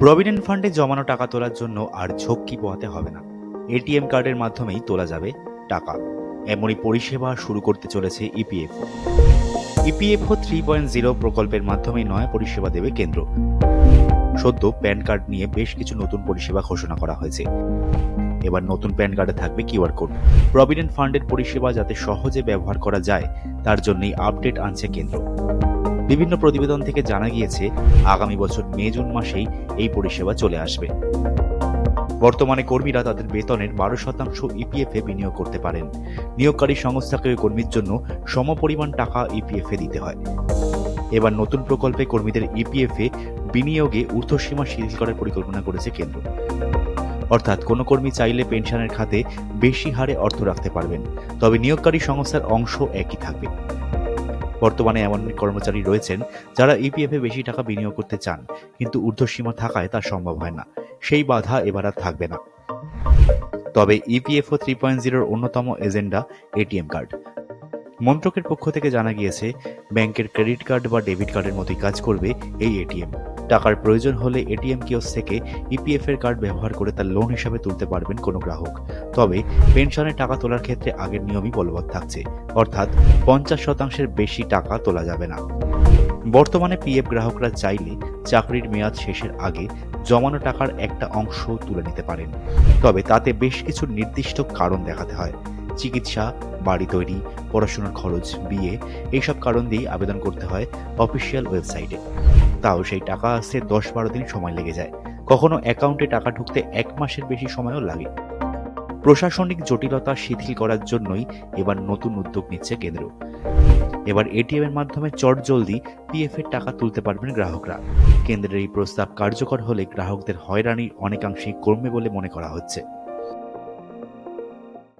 Provident ফান্ডে জমানো টাকা তোলার জন্য আর ঝক্কি পোহাতে হবে না। এটিএম কার্ডের মাধ্যমেই তোলা যাবে টাকা। এমনই পরিষেবা শুরু করতে চলেছে EPFO EPFO three point zero প্রকল্পের মাধ্যমে নয়া পরিষেবা দেবে কেন্দ্র। সদ্য প্যান কার্ড নিয়ে বেশ কিছু নতুন পরিষেবা ঘোষণা করা হয়েছে। এবার নতুন প্যান কার্ডে থাকবে কিউআর কোড। প্রভিডেন্ট ফান্ডের পরিষেবা যাতে সহজে ব্যবহার করা যায়, তার জন্যই আপডেট আনছে কেন্দ্র। বিভিন্ন প্রতিবেদন থেকে জানা গিয়েছে, আগামী বছর মে, জুন মাসেই এই পরিষেবা চলে আসবে। বর্তমানে কর্মীরা তাদের বেতনের বারো শতাংশ ইপিএফ এ বিনিয়োগ করতে পারেন। নিয়োগকারী সংস্থাকে ওই কর্মীর জন্য সমপরিমাণ টাকা ইপিএফ এ দিতে হয়। এবার নতুন প্রকল্পে কর্মীদের ইপিএফ এ বিনিয়োগে ঊর্ধ্বসীমা শিথিল করার পরিকল্পনা করেছে কেন্দ্র। অর্থাৎ কোনো কর্মী চাইলে পেনশনের খাতে বেশি হারে অর্থ রাখতে পারবেন। তবে নিয়োগকারী সংস্থার অংশ একই থাকবে। বর্তমানে এমন কর্মচারী রয়েছেন যারা ইপিএফ এ বেশি টাকা বিনিয়োগ করতে চান, কিন্তু ঊর্ধ্বসীমা থাকায় তা সম্ভব হয় না। সেই বাধা এবার আর থাকবে না। তবে ইপিএফও থ্রি পয়েন্ট জিরোর অন্যতম এজেন্ডা এটিএম কার্ড। মন্ত্রকের পক্ষ থেকে জানা গিয়েছে, ব্যাংকের ক্রেডিট কার্ড বা ডেবিট কার্ডের মতোই কাজ করবে এই এটিএম টাকার প্রয়োজন হলে এটিএম কিওস থেকে ইপিএফ এর কার্ড ব্যবহার করে তার লোন হিসাবে তুলতে পারবেন কোনো গ্রাহক। তবে পেনশনের টাকা তোলার ক্ষেত্রে আগের নিয়মই বলবৎ থাকছে। অর্থাৎ পঞ্চাশ শতাংশের বেশি টাকা তোলা যাবে না। বর্তমানে পিএফ গ্রাহকরা চাইলে চাকরির মেয়াদ শেষের আগে জমানো টাকার একটা অংশ তুলে নিতে পারেন। তবে তাতে বেশ কিছু নির্দিষ্ট কারণ দেখাতে হয়। চিকিৎসা, বাড়ি তৈরি, পড়াশোনার খরচ, বিয়ে, এইসব কারণ দিয়েই আবেদন করতে হয় অফিসিয়াল ওয়েবসাইটে। তাও সেই টাকা আসতে দশ বারো দিন সময় লেগে যায়। কখনো অ্যাকাউন্টে টাকা ঢুকতে এক মাসের বেশি সময়ও লাগে। প্রশাসনিক জটিলতা শিথিল করার জন্যই এবার নতুন উদ্যোগ নিচ্ছে কেন্দ্র। এবার এটিএম এর মাধ্যমে চট জলদি পিএফ এর টাকা তুলতে পারবেন গ্রাহকরা। কেন্দ্রের এই প্রস্তাব কার্যকর হলে গ্রাহকদের হয়রানি অনেকাংশেই কমবে বলে মনে করা হচ্ছে।